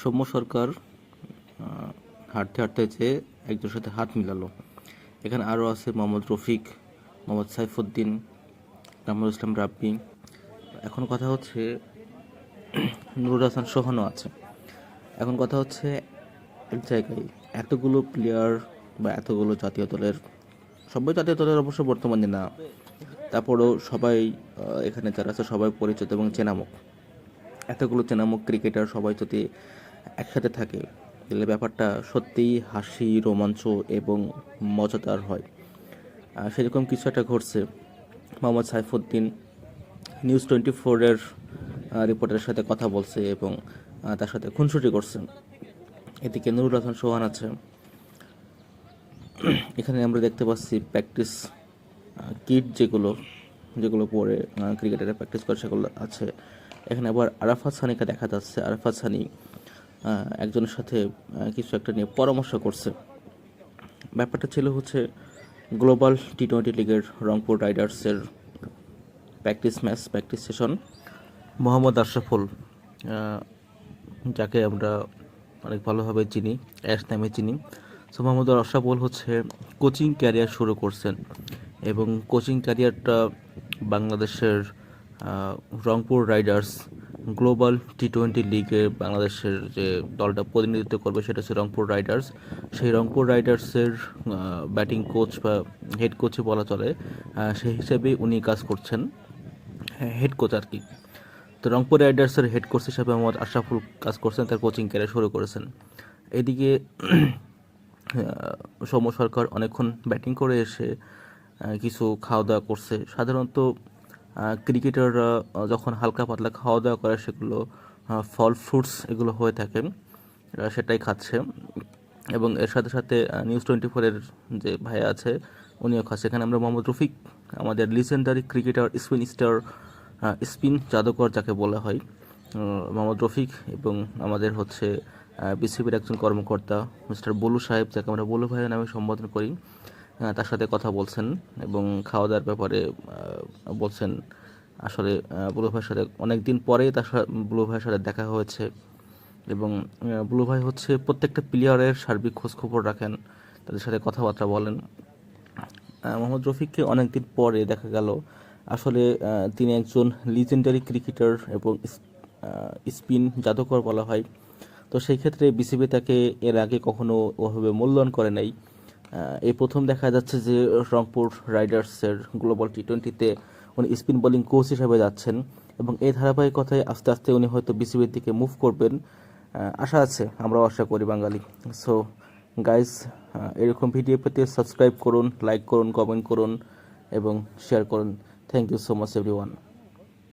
সৌম্য সরকার হাঁটতে হাঁটতে যেয়ে একজনের সাথে হাত মিলালো। এখানে আরও আছে মোহাম্মদ রফিক, মোহাম্মদ সাইফুদ্দিন কামরুল ইসলাম রাব্বি। এখন কথা হচ্ছে নুরুল হাসান সোহানও আছে। এখন কথা হচ্ছে এক জায়গায় এতগুলো প্লেয়ার বা এতগুলো জাতীয় দলের, সবাই জাতীয় দলের অবশ্য বর্তমানে না, তারপরেও সবাই এখানে যারা আছে সবাই পরিচিত এবং চেনামুখ। এতগুলো চেনামুখ ক্রিকেটার সবাই যদি একসাথে থাকে তাহলে ব্যাপারটা সত্যিই হাসি, রোমাঞ্চ এবং মজাদার হয়। সেরকম কিছু একটা ঘটছে। মোহাম্মদ সাইফুদ্দিন নিউজ টোয়েন্টি ফোরের রিপোর্টারের সাথে কথা বলছে এবং তার সাথে খুনসুটি করছে। এদিকে নুরুল হাসান সোহান আছে। এখানে আমরা দেখতে পাচ্ছি প্র্যাকটিস কিট যেগুলো যেগুলো পরে ক্রিকেটারে প্র্যাকটিস করে, সেগুলো আছে। এখানে আবার আরাফাত সানিকে দেখা যাচ্ছে। আরাফাত সানি একজনের সাথে কিছু একটা নিয়ে পরামর্শ করছে। ব্যাপারটা ছিল হচ্ছে গ্লোবাল টি টোয়েন্টি লিগের রংপুর রাইডার্সের practice match, practice session. Mohammad Ashraful যাকে আমরা অনেক ভালোভাবে চিনি, অ্যাশ নামে চিনি। সো মোহাম্মদ আশরাফুল হচ্ছে কোচিং ক্যারিয়ার শুরু করছেন এবং কোচিং ক্যারিয়ারটা বাংলাদেশের Rangpur riders global T twenty লিগে বাংলাদেশের যে দলটা প্রতিনিধিত্ব করবে সেটা হচ্ছে রংপুর রাইডার্স। সেই রংপুর রাইডার্সের ব্যাটিং কোচ বা হেড কোচে বলা চলে সেই হিসেবে উনি কাজ করছেন হেড কোচ আর কি। তো রংপুর রাইডার্সের হেড কোচ হিসাবে মোহাম্মদ আশরাফুল কাজ করছেন, তার কোচিং ক্যারিয়ার শুরু করেছেন। এদিকে সৌম্য সরকার অনেকক্ষণ ব্যাটিং করে এসে কিছু খাওয়া দাওয়া করছে। সাধারণত ক্রিকেটাররা যখন হালকা পাতলা খাওয়া দাওয়া করে সেগুলো ফল ফ্রুটস এগুলো হয়ে থাকে সেটাই খাচ্ছে। এবং এর সাথে সাথে নিউজ টোয়েন্টি ফোরের যে ভাইয়া আছে, উনিও খাচ্ছে। এখানে আমরা মোহাম্মদ রফিক, আমাদের legendary cricketer spin star spin জাদুকর যাকে বলা হয় মোহাম্মদ রফিক এবং আমাদের হচ্ছে বিসিবির একজন কর্মকর্তা, মিস্টার বলু সাহেব, যাকে আমরা বলু ভাইয়ের নামে সম্বোধন করি। তার সাথে কথা বলছেন এবং খাওয়া দাওয়ার ব্যাপারে বলছেন, আসলে ব্লু ভাইয়ের সাথে অনেক দিন পরেই তার ব্লু ভাইয়ের সাথে দেখা হয়েছে এবং ব্লু ভাই হচ্ছে প্রত্যেকটা প্লেয়ারের সার্বিক খোঁজখবর রাখেন, তাদের সাথে কথাবার্তা বলেন। মোহাম্মদ রফিককে অনেকদিন পরে দেখা গেল। আসলে তিনি একজন লিজেন্ডারি ক্রিকেটার এবং স্পিন জাদুকর বলা হয়। তো সেই ক্ষেত্রে বিসিবি তাকে এর আগে কখনো ওভাবে মূল্যায়ন করে নাই। এই প্রথম দেখা যাচ্ছে যে রংপুর রাইডার্সের গ্লোবাল টি টোয়েন্টিতে উনি স্পিন বোলিং কোচ হিসেবে যাচ্ছেন এবং এই ধারাবাহিকতায় আস্তে আস্তে উনি হয়তো বিসিবির দিকে মুভ করবেন। আশা আছে, আমরাও আশা করি বাঙালি। সো গাইজ এরকম ভিডিও পেতে সাবস্ক্রাইব করুন লাইক করুন কমেন্ট করুন এবং শেয়ার করুন। Thank you so much everyone